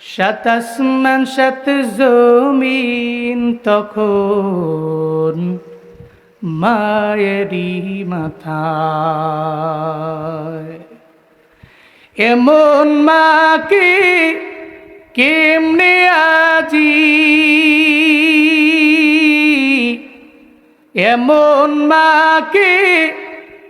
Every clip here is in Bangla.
সাত আসমান জমিন তখন মায়েরই মাথায়। এমন মাকে কেমনে আজি? এমন মাকে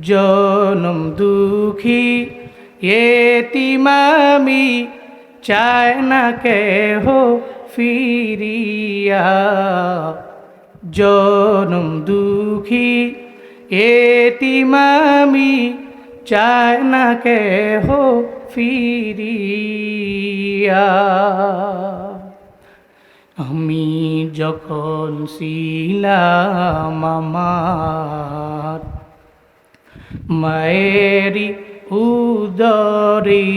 জনম দুঃখী এতিমামি চায় না কেহ ফিরিয়া। জনম দুঃখী এতিমামি চায় না কেহ ফিরিয়া। আমি যখন ছিলাম আমার মায়েরি উদরে।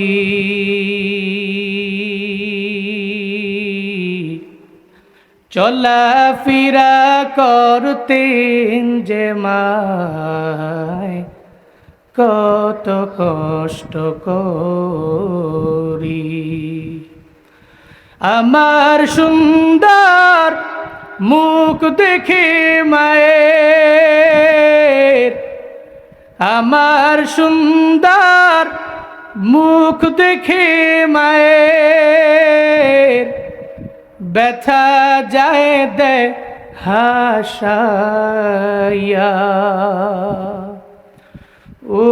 চলাফেরা করতেন যে মায় কত কষ্ট করি। আমার সুন্দর মুখ দেখে মায়ের আমার সুন্দর মুখ দেখে মায়ের ব্যথা যায় দে হাসাইয়া। ও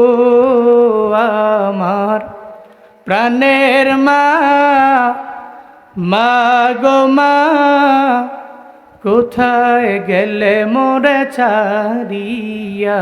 আমার প্রাণের মা মা গো মা, কোথায় গেলে মোরে ছাড়িয়া?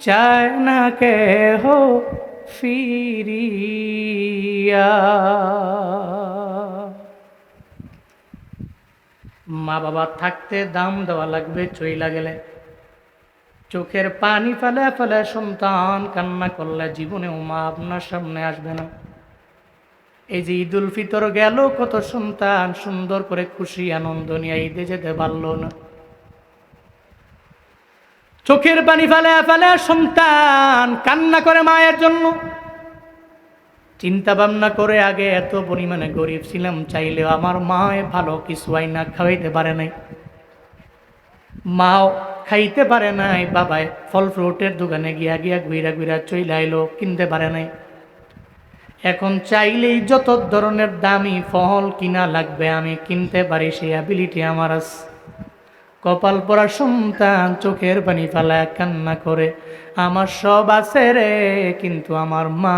চায় না কেহ ফিরিয়া। মা বাবা থাকতে দাম দেওয়া লাগবে, চইলা গেলে। চোখের পানি ফেলে ফেলে সন্তান কান্না করলে জীবনেও মা আপনার সামনে আসবে না। এই যে ঈদ উল ফিতর গেল, কত সন্তান সুন্দর করে খুশি, আনন্দ নিয়ে ঈদে যেতে পারল না। চোখের পানি ফেলে ফেলে সন্তান কান্না করে মায়ের জন্য। চিন্তা ভাবনা করে আগে এত পরিমাণে গরিব ছিলাম, চাইলেও আমার মায়ে ভালো কিছু আইনা খাওয়াইতে পারে নাই। মাও খাইতে পারে নাই বাবায় ফল ফ্রুটের দোকানে গিয়া গিয়া ঘুইরা ঘুইরা চইলা কিনতে পারে নাই। এখন চাইলেই যত ধরনের দামি ফল কিনা লাগবে, আমি কিনতে পারি, সেই অ্যাবিলিটি আমার আছে। কপাল পরা সন্তান, চোখের পানি ফেলায় কান্না করে। আমার সব আছে রে, কিন্তু আমার মা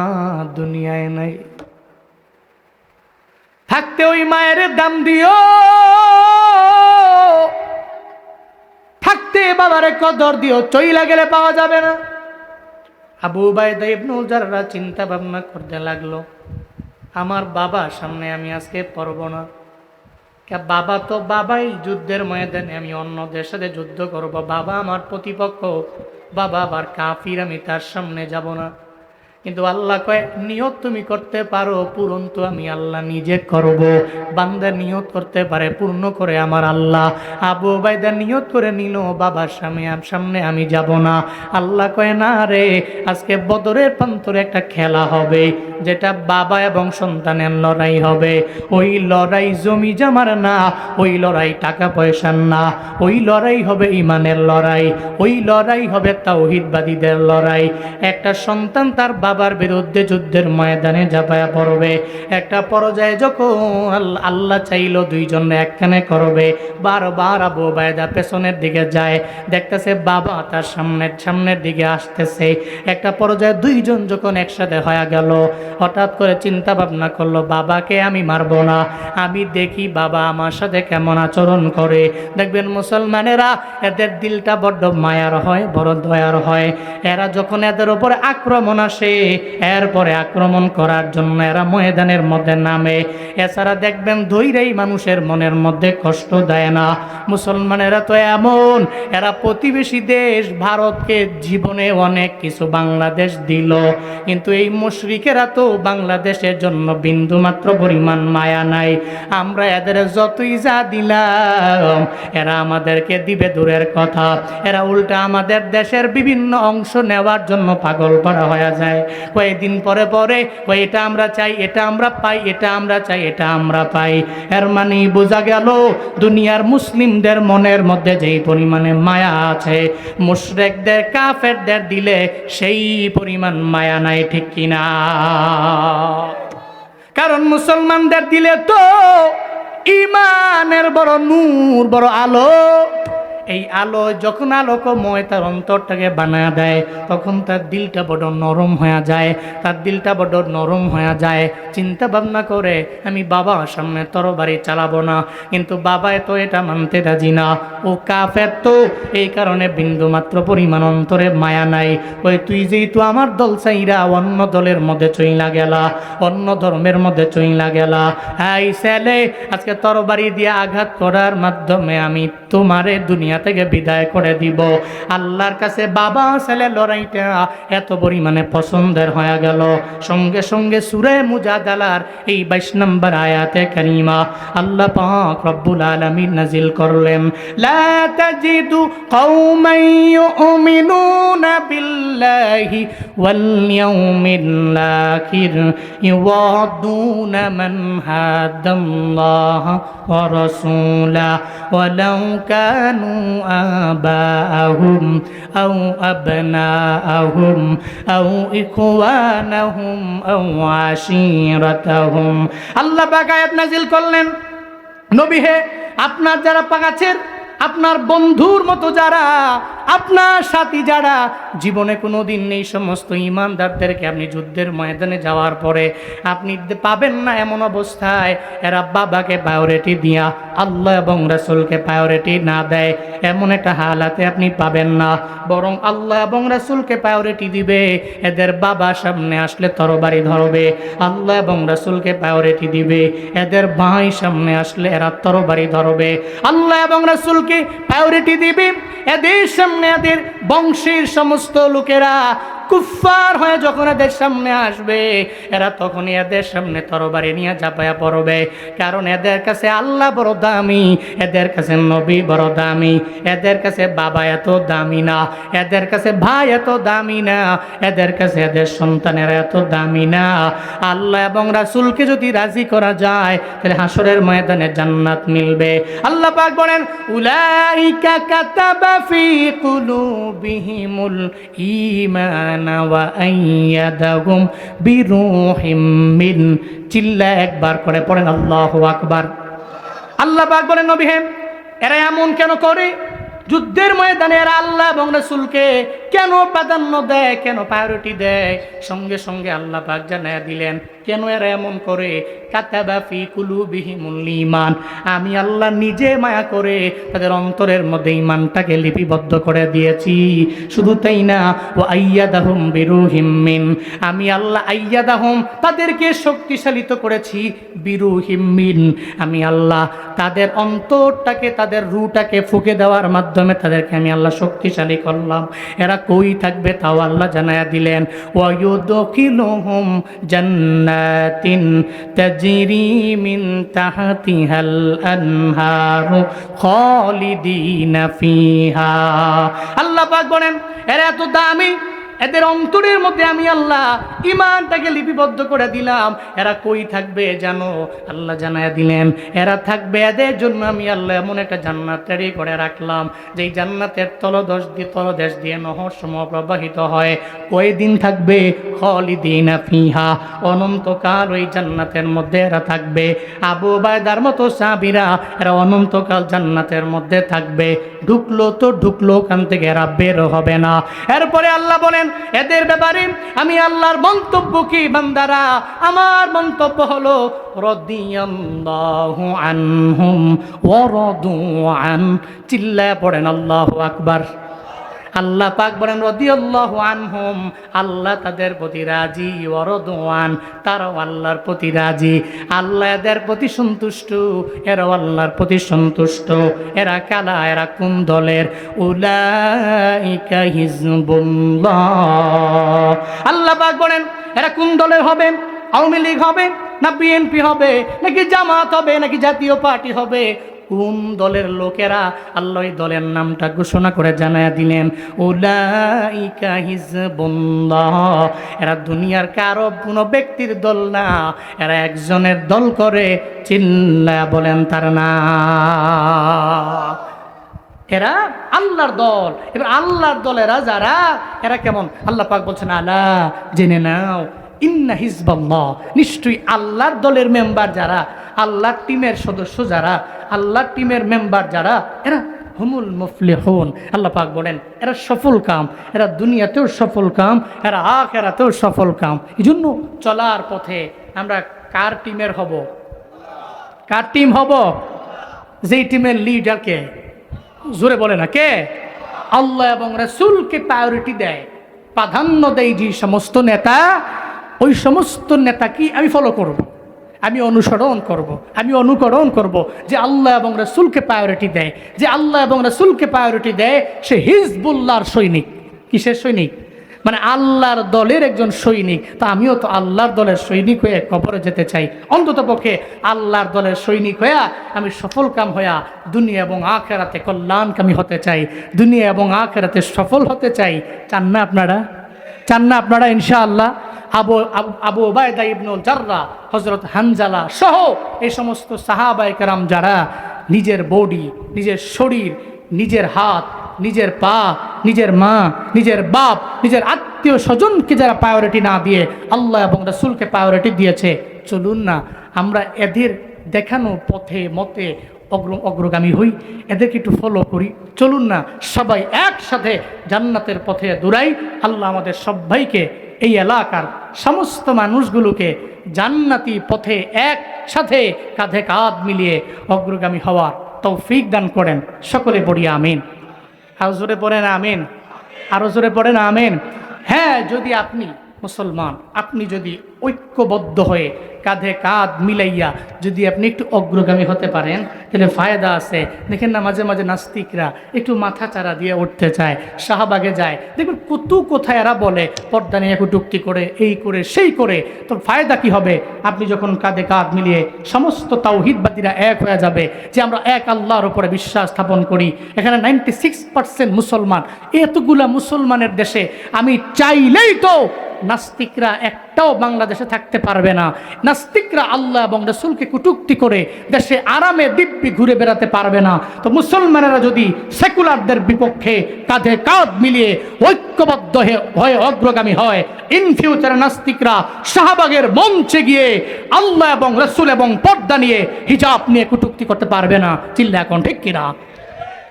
দুনিয়ায় নাই। থাকতে ওই মায়ের দাম দিও। থাকতে বাবারে কদর দিও, চইলা গেলে পাওয়া যাবে না। আবু বাইদা ইবনুল জাররা চিন্তা ভাবনা করতে লাগল, আমার বাবা সামনে আমি আজকে পড়ব না। বাবা তো বাবাই যুদ্ধের ময়দানে, আমি অন্যদের সাথে যুদ্ধ করব, বাবা আমার প্রতিপক্ষ, বাবা আবার কাফির, আমি তার সামনে যাব না। কিন্তু আল্লাহ কয়, নিয়ত তুমি করতে পারো, পূরণ তো আমি আল্লাহ নিজে করব। বান্দা নিয়ত করতে পারে, পূর্ণ করে আমার আল্লাহ। আবু বাইদা নিয়ত করে নিল, বাবার সামনে সামনে আমি যাব না। আল্লাহ কয়, না রে, আজকে বদরের প্রান্তরে একটা খেলা হবে, যেটা বাবা এবং সন্তানের লড়াই হবে। ওই লড়াই জমি জামার না, ওই লড়াই টাকা পয়সার না। ওই লড়াই হবে ইমানের লড়াই, ওই লড়াই হবে তাওহিদবাদীদের লড়াই। একটা সন্তান তার বাবার বিরুদ্ধে যুদ্ধের ময়দানে ঝাঁপায়া পড়বে। একটা পর্যায়ে যখন আল্লাহ চাইলো দুইজন একখানে করবে, বারবার আবু বায়দা পেছনের দিকে যায়, দেখতেছে বাবা তার সামনের সামনের দিকে আসতেছে। একটা পর্যায়ে দুইজন যখন একসাথে হয়ে গেল, হঠাৎ করে চিন্তা ভাবনা করল, বাবাকে আমি মারবো না, আমি দেখি বাবা আমার সাথে কেমন আচরণ করে। দেখবেন মুসলমানেরা এদের দিলটা বড্ড মায়ার হয়, বড় দয়ার হয়। এরা যখন এদের উপরে আক্রমণ আসে এরপরে আক্রমণ করার জন্য এরা ময়দানের মধ্যে নামে। এছাড়া দেখবেন ধৈরেই মানুষের মনের মধ্যে কষ্ট দেয় না। মুসলমানেরা তো এমন, এরা প্রতিবেশী দেশ, ভারতকে জীবনে অনেক কিছু বাংলাদেশ দিল। কিন্তু এই মুশরিকেরা তো বাংলাদেশের জন্য বিন্দু মাত্র পরিমাণ মায়া নাই। আমরা এদের যতই যা দিলাম, এরা আমাদেরকে দিবে দূরের কথা। এরা উল্টা আমাদের দেশের বিভিন্ন অংশ নেওয়ার জন্য পাগল করা হয়ে যায়। কয়েকদিন পরে পরে কয় এটা আমরা চাই? এটা আমরা পাই, এটা আমরা চাই, এটা আমরা পাই। এর মানে বোঝা গেল, দুনিয়ার মুসলিমদের মনের মধ্যে যেই পরিমাণে মায়া আছে, মুশরেকদের, কাফেরদের দিলে সেই পরিমাণ মায়া নাই, ঠিক কিনা? কারণ মুসলমানদের দিলে তো ইমানের বড় নূর, বড় আলো। এই আলো যখন আলোকময়, তার অন্তরটাকে বানায় দেয়, তখন তার দিলটা বড় নরম হয়ে যায়। তার দিলটা বড় নরম হয়ে যায়। চিন্তা ভাবনা করে, আমি বাবা সামনে তরবারি চালাবো না। কিন্তু বাবায় তো এটা মানতে রাজি না। ও কাফের তো, এই কারণে বিন্দু মাত্র পরিমাণ অন্তরে মায়া নাই। ওই তুই যেহেতু আমার দল চাইরা অন্য দলের মধ্যে চইলা গেলা, অন্য ধর্মের মধ্যে চইলা গেলা এই ছেলে, আজকে তরবারি দিয়ে আঘাত করার মাধ্যমে আমি তোমারে দুনিয়া থেকে বিদায় করে দিব। আল্লাহর কাছে বাবা ছেলে লড়াইটা এত পরিমাণে পছন্দের হয়ে গেল। সঙ্গে সঙ্গে সুরে মুজাদালার এই বাইশ নম্বর আয়াতে কারিমা আল্লাহ পাক রব্বুল আলামিন নাজিল করলেন। লা তাজিদু আখির ইওয়াদুনা মান হাদাল্লাহ ওয়া রাসূলা ওয়ালাউ কানু آباءهم أو أبناءهم أو إخوانهم أو عشيرتهم আল্লাহ পাক আয়াত নাজিল করলেন নবী হে আপনার যারা পাগাছের আপনার বন্ধুর মতো যারা, আপনার সাথী যারা, জীবনে কোনো দিন এই সমস্ত ইমানদারদেরকে আপনি যুদ্ধের ময়দানে যাওয়ার পরে আপনি পাবেন না এমন অবস্থায়, এরা বাবাকে প্রায়োরিটি দিয়া, আল্লাহ এবং রাসুলকে প্রায়োরিটি না দেয়, এমন একটা হালাতে আপনি পাবেন না। বরং আল্লাহ এবং রাসুলকে প্রায়োরিটি দিবে, এদের বাবা সামনে আসলে তরবারি ধরবে, আল্লাহ এবং রাসুলকে প্রায়োরিটি দিবে, এদের ভাই সামনে আসলে এরা তরবারি ধরবে, আল্লাহ এবং রাসুলকে প্রায়োরিটি দিবে। এদের সামনে এদের বংশের সমস্ত লোকেরা কুফার হয়ে যখন এদের সামনে আসবে, এরা তখনই এদের সামনে তরবারি নিয়ে চাপায়া পড়বে। কারণ এদের কাছে আল্লাহ বড় দামি, এদের কাছে নবী বড় দামি, এদের কাছে বাবা এত দামি না, এদের কাছে ভাই এত দামি না, এদের কাছে এদের সন্তানেরা এত দামি না। আল্লাহ এবং রাসুলকে যদি রাজি করা যায়, তাহলে হাসরের ময়দানে জান্নাত মিলবে। আল্লাহ পাক বলেন, উলাইকা কাতাবা ফি কুলুবিহিমুল ঈমানা। ওয়া আইয়াদাহুম বিরূহিম চিল্লা একবার করে পড়েন, আল্লাহু আকবার। আল্লাহ পাক বলেন, নবী হেম এরা এমন কেন করে? যুদ্ধের ময়দানে এরা আল্লাহ এবং রসুলকে কেন প্রাধান্য দেয়, কেন প্রায়োরিটি দেয়? সঙ্গে সঙ্গে আল্লাহ পাক জানায় দিলেন, কেন এরা এমন করে? কাতাবা ফি কুলুবিহিমুল ঈমান আমি আল্লাহ নিজে মায়া করে তাদের অন্তরের মধ্যে ইমানটাকে লিপিবদ্ধ করে দিয়েছি। শুধু তাই না ও আইয়াদাহুম বিরুহিম মিন। আমি আল্লাহ আইয়াদাহুম তাদেরকে শক্তিশালিত করেছি বিরুহিম মিন। আমি আল্লাহ তাদের অন্তরটাকে, তাদের রুটাকে ফুকে দেওয়ার মাধ্যমে তাদেরকে আমি আল্লাহ শক্তিশালী করলাম। এরা কই থাকবে তাও আল্লাহ জানায়া দিলেন। ওয়ুদখিলুহুম জান্নাতিন তাজরি মিন তাহতিহাল আনহারু খালিদিনা আল্লাহ পাক বলেন, এরা এত দামি এদের অন্তরের মধ্যে আমি আল্লাহ ইমানটাকে লিপিবদ্ধ করে দিলাম। এরা কই থাকবে জানো? আল্লাহ জানায় দিলেন, এরা থাকবে এদের জন্য আমি আল্লাহ এমন একটা জান্নাত তৈরি করে রাখলাম, যেই জান্নাতের তলদশ দিয়ে তলদেশ দিয়ে নহর সময় প্রবাহিত হয়। কয়দিন থাকবে? খলিদিন ফিহা, অনন্তকাল ওই জান্নাতের মধ্যে এরা থাকবে। আবু বায়দার মতো সাবিরা এরা অনন্তকাল জান্নাতের মধ্যে থাকবে। ঢুকলো তো ঢুকলো, ওখান থেকে এরা বের হবে না। এরপরে আল্লাহ বলেন এদের ব্যাপারে আমি আল্লাহর মন্তব্য কি বান্দারা? আমার মন্তব্য হলো আনহুম চিল্লায় পড়েন আল্লাহ আকবার। আল্লাহ পাক বলেন, রদিয়াল্লাহু আনহুম, আল্লাহ তাদের প্রতি রাজি ওয়ারদওয়ান তারাও আল্লাহর প্রতি রাজি। আল্লাহ এদের প্রতি সন্তুষ্ট, এরাও আল্লাহর প্রতি সন্তুষ্ট। এরা কালা, এরা কোন দলের? আল্লাহ পাক বলেন, এরা কোন দলের হবে? আওয়ামী লীগ হবে না বিএনপি হবে? নাকি জামাত হবে? নাকি জাতীয় পার্টি হবে? কোন দলের লোকেরা আল্লাহ দলের নামটা ঘোষণা করে জানায় দিলেন এরা দুনিয়ার কারও কোনো ব্যক্তির দল না, এরা একজনের দল করে চিল্লা বলেন তার না এরা আল্লাহর দল, এবার আল্লাহর দলেরা যারা, এরা কেমন? আল্লাহ পাক বলছেন, আলা, জেনে নাও ইন্না হিজবাল্লাহ। নিশ্চয়ই আল্লাহর দলের মেম্বার যারা, আল্লাহর টিমের সদস্য যারা, আল্লাহর টিমের মেম্বার যারা, এরা হুমুল মুফলে হন আল্লাহ পাক বলেন, এরা সফল কাম, এরা দুনিয়াতেও সফল কাম, এরা আখ এরাতেও সফল কাম। এই জন্য চলার পথে আমরা কার টিমের হব? কার টিম হব? যেই টিমের লিডার কে? জোরে বলে না, কে? আল্লাহ এবং রসুলকে প্রায়োরিটি দেয়। প্রাধান্য দেয় যে সমস্ত নেতা ওই সমস্ত নেতাকে আমি ফলো করব। আমি অনুসরণ করব। আমি অনুকরণ করব যে আল্লাহ এবং রসুলকে প্রায়োরিটি দেয়। যে আল্লাহ এবং রসুলকে প্রায়োরিটি দেয়, সে হিজবুল্লাহর সৈনিক। কিসের সৈনিক? মানে আল্লাহর দলের একজন সৈনিক। তা আমিও তো আল্লাহর দলের সৈনিক হয়ে কবরে যেতে চাই। অন্তত পক্ষে আল্লাহর দলের সৈনিক হইয়া আমি সফল কাম হইয়া দুনিয়া এবং আখেরাতে কল্যাণকামী হতে চাই। দুনিয়া এবং আখেরাতে সফল হতে চাই। চান না আপনারা? চান না আপনারা ইনশাআল্লাহ? আবু আবু ওবায়দা ইবনুল জাররা হজরত হানজালা সহ এই সমস্ত সাহাবাই কারাম যারা নিজের বডি, নিজের শরীর, নিজের হাত, নিজের পা, নিজের মা, নিজের বাপ, নিজের আত্মীয় স্বজনকে যারা প্রায়োরিটি না দিয়ে আল্লাহ এবং রাসুলকে প্রায়োরিটি দিয়েছে, চলুন না, আমরা এদের দেখানো পথে, মতে অগ্র, অগ্রগামী হই, এদেরকে একটু ফলো করি, চলুন না, সবাই একসাথে জান্নাতের পথে দূরাই আল্লাহ আমাদের সবাইকে এই এলাকার সমস্ত মানুষগুলোকে জান্নাতি পথে একসাথে কাঁধে কাঁধ মিলিয়ে অগ্রগামী হওয়ার তৌফিক দান করেন। সকলে পড়ি আমিন। আরও জোরে পড়েন আমিন। আরও জোরে পড়েন আমিন। হ্যাঁ যদি আপনি মুসলমান, আপনি যদি ঐক্যবদ্ধ হয়ে কাঁধে কাঁধ মিলাইয়া যদি আপনি একটু অগ্রগামী হতে পারেন, তাহলে ফায়দা আছে। দেখেন না, মাঝে মাঝে নাস্তিকরা একটু মাথা চারা দিয়ে উঠতে চায়, শাহবাগে যায়। দেখবেন কত কোথায় এরা বলে, পর্দা নিয়ে কুটুক্তি করে, এই করে, সেই করে। তোর ফায়দা কি হবে? আপনি যখন কাঁধে কাঁধ মিলিয়ে সমস্ত তাওহিদবাদীরা এক হয়ে যাবে, যে আমরা এক আল্লাহর উপরে বিশ্বাস স্থাপন করি, এখানে নাইনটি সিক্স পার্সেন্ট মুসলমান। এতগুলা মুসলমানের দেশে আমি চাইলেই তো নাস্তিকরা একটাও বাংলাদেশে থাকতে পারবে না। নাস্তিকরা আল্লাহ এবং রসুলকে কুটুক্তি করে দেশে আরামে দিব্যি ঘুরে বেড়াতে পারবে না। তো মুসলমানেরা যদি সেকুলারদের বিপক্ষে কাঁধে কাঁধ মিলিয়ে ঐক্যবদ্ধ হয়ে- হয়ে অগ্রগামী হয় ইন ফিউচারে নাস্তিকরা শাহবাগের মঞ্চে গিয়ে আল্লাহ এবং রসুল এবং পর্দা নিয়ে হিজাব নিয়ে কুটুক্তি করতে পারবে না। চিল্লা এখন, ঠিক কিনা?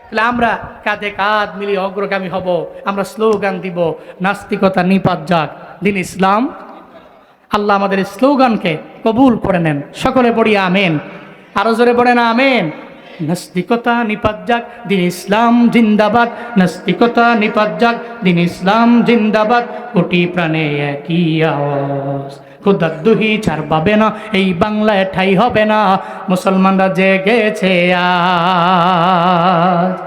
তাহলে আমরা কাঁধে কাঁধ মিলিয়ে অগ্রগামী হব, আমরা স্লোগান দিব, নাস্তিকতা নিপাত যাক। দিন ইসলাম। আল্লাহ আমাদের স্লোগানকে কবুল করে নেন। সকলে পড়ি আমেন। আরও জোরে পড়েন আমেন। নাস্তিকতা নিপাত যাক, দিন ইসলাম জিন্দাবাদ। নাস্তিকতা নিপাত যাক, দিন ইসলাম জিন্দাবাদ। কোটি প্রাণে একই আওয়াজ। খোদার দুহি ছাড় পাবে না, এই বাংলায় ঠাই হবে না। মুসলমানরা জেগেছে আজ।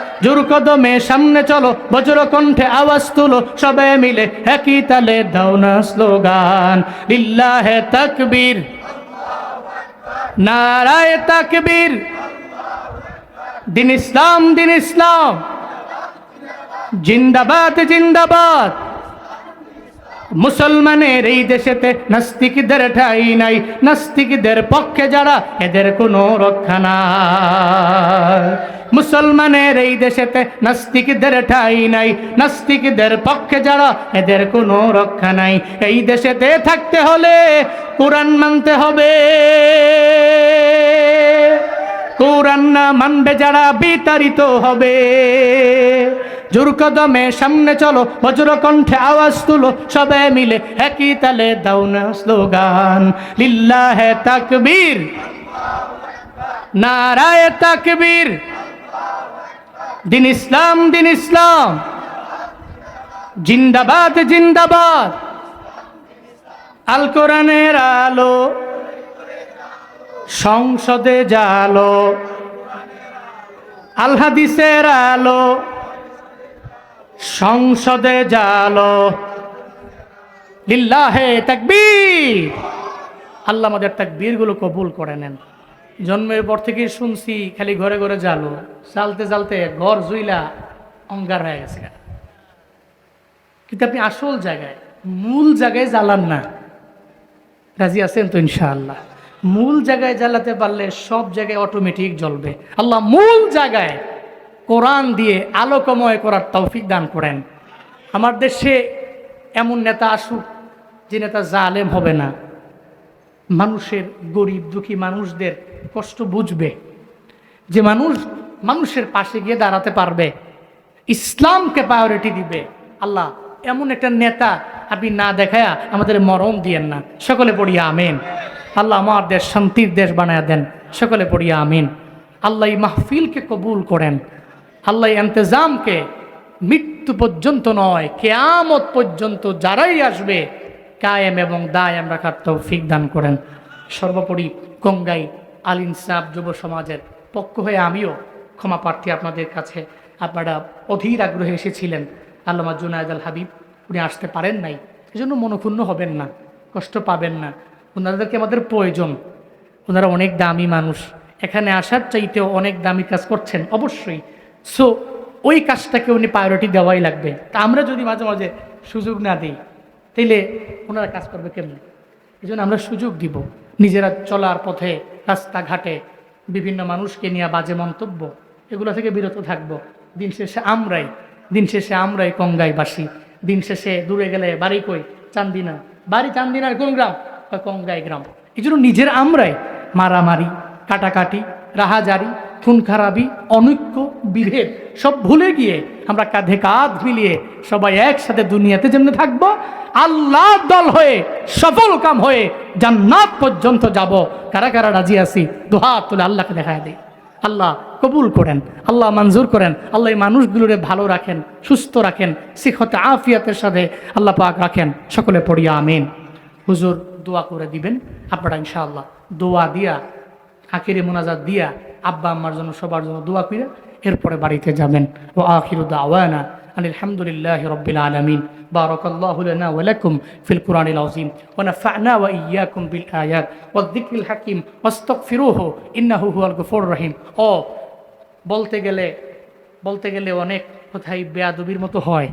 জোর কদমে সামনে চলো, বজ্র কণ্ঠে আওয়াজ তুলো, সবে মিলে একই তালে স্লোগান, লিল্লাহে তাকবীর। নারায় তাকবীর। দিন ইসলাম দিন ইসলাম। জিন্দাবাদ জিন্দাবাদ। মুসলমানের এই দেশেতে নাস্তিকদের ঠাই নাই, নাস্তিকদের পক্ষে যারা, এদের কোনো রক্ষা নাই। মুসলমানের এই দেশেতে নাস্তিকদের ঠাই নাই, নাস্তিকদের পক্ষে যারা এদের কোনো রক্ষা নাই। এই দেশেতে থাকতে হলে কোরআন মানতে হবে। কোরআন না মানবে যারা বিতাড়িত হবে। জোর কদমে সামনে চলো, বজ্র কণ্ঠে আওয়াজ তুলো সবে মিলে একই তালে দাও না স্লোগান। লিল্লাহে তাকবীর, নারায় তাকবীর। দিন ইসলাম দিন ইসলাম। জিন্দাবাদ জিন্দাবাদ। আল কোরআনের আলো সংসদে জালো। আল আলো সংসদে জালো। লিল্লাহে তাকবীর। আল্লাহ আমাদের তাকবীরগুলো কবুল করে নেন। জন্মের পর থেকে শুনছি, খালি ঘরে ঘরে জালো চালতে চালতে ঘর জুইলা অঙ্গার হয়ে গেছে। কিন্তু আপনি আসল জায়গায়, মূল জায়গায় জ্বালান না। রাজি আছেন তো ইনশাআল্লাহ? মূল জায়গায় জ্বালাতে পারলে সব জায়গায় অটোমেটিক জ্বলবে। আল্লাহ মূল জায়গায় কোরআন দিয়ে আলোকময় করার তৌফিক দান করেন। আমার দেশে এমন নেতা আসুক, যে নেতা জালেম হবে না। মানুষের গরিব দুঃখী মানুষদের কষ্ট বুঝবে যে মানুষ মানুষের পাশে গিয়ে দাঁড়াতে পারবে। ইসলামকে প্রায়োরিটি দিবে। আল্লাহ, এমন একটা নেতা আপনি না দেখায়া আমাদের মরম দিয়েন না। সকলে পড়িয়া আমেন। আল্লাহ আমার দেশ শান্তির দেশ বানায় দেন। সকলে পড়িয়া আমিন। আল্লাহ মাহফিলকে কবুল করেন। আল্লাহ এন্তেজামকে মৃত্যু পর্যন্ত নয়, কেয়ামত পর্যন্ত যারাই আসবে, কায়েম এবং দায়াম রাখার তৌফিক দান করেন। সর্বোপরি গঙ্গাই আল ইনসাফ যুব সমাজের পক্ষ হয়ে আমিও ক্ষমা প্রার্থী আপনাদের কাছে আপনারা অধীর আগ্রহে এসেছিলেন। আল্লামা জুনায়দ আল হাবিব, উনি আসতে পারেন নাই। এজন্য মনক্ষুণ্ণ হবেন না, কষ্ট পাবেন না। ওনাদেরকে আমাদের প্রয়োজন। ওনারা অনেক দামি মানুষ। এখানে আসার চাইতেও অনেক দামি কাজ করছেন, অবশ্যই। সো ওই কাজটাকে উনি প্রায়োরিটি দেওয়াই লাগবে। তা আমরা যদি মাঝে মাঝে সুযোগ না দিই, তাইলে ওনারা কাজ করবে কেমন? এই আমরা সুযোগ দিব। নিজেরা চলার পথে রাস্তাঘাটে বিভিন্ন মানুষকে নিয়ে বাজে মন্তব্য, এগুলো থেকে বিরত থাকব। দিন শেষে আমরাই, দিন শেষে আমরাই কঙ্গাই বাসি দিন শেষে দূরে গেলে বাড়ি কই? চান্দিনা। বাড়ি চান্দিনার কোন গ্রাম? কঙ্গাই গ্রাম এই জন্য নিজের আমরাই মারামারি, কাটাকাটি, রাহাজারি খুন খারাপি অনৈক্য বিভেদ, সব ভুলে গিয়ে আমরা কাঁধে কাঁধ মিলিয়ে সবাই একসাথে দুনিয়াতে যেমনি থাকব, আল্লাহ দল হয়ে, সফল কাম হয়ে জান্নাত পর্যন্ত যাব। কারা কারা রাজি আছি? দোহা তুলে আল্লাহকে দেখায় দিই। আল্লাহ কবুল করেন, আল্লাহ মঞ্জুর করেন, আল্লাহ এই মানুষগুলোরে ভালো রাখেন, সুস্থ রাখেন শিখতে আফিয়াতের সাথে আল্লাহ পাক রাখেন। সকলে পড়িয়া আমিন। হুজুর, দোয়া করে দিবেন। আপনারা ইনশাআল্লাহ দোয়া দিয়া, আখিরে মোনাজাত দিয়া আব্বা আম্মার জন্য সবার জন্য দোয়া করে এরপরে বাড়িতে যাবেন ও আখিরু দাওয়ানা أن الحمد لله رب العالمين بارك الله لنا ولكم في القرآن العظيم ونفعنا وإياكم بالآيات والذكر الحكيم واستغفروه إنه هو الغفور الرحيم ও বলতে গেলে বলতে গেলে অনেক কোথায় বেয়াদবির মতো হয়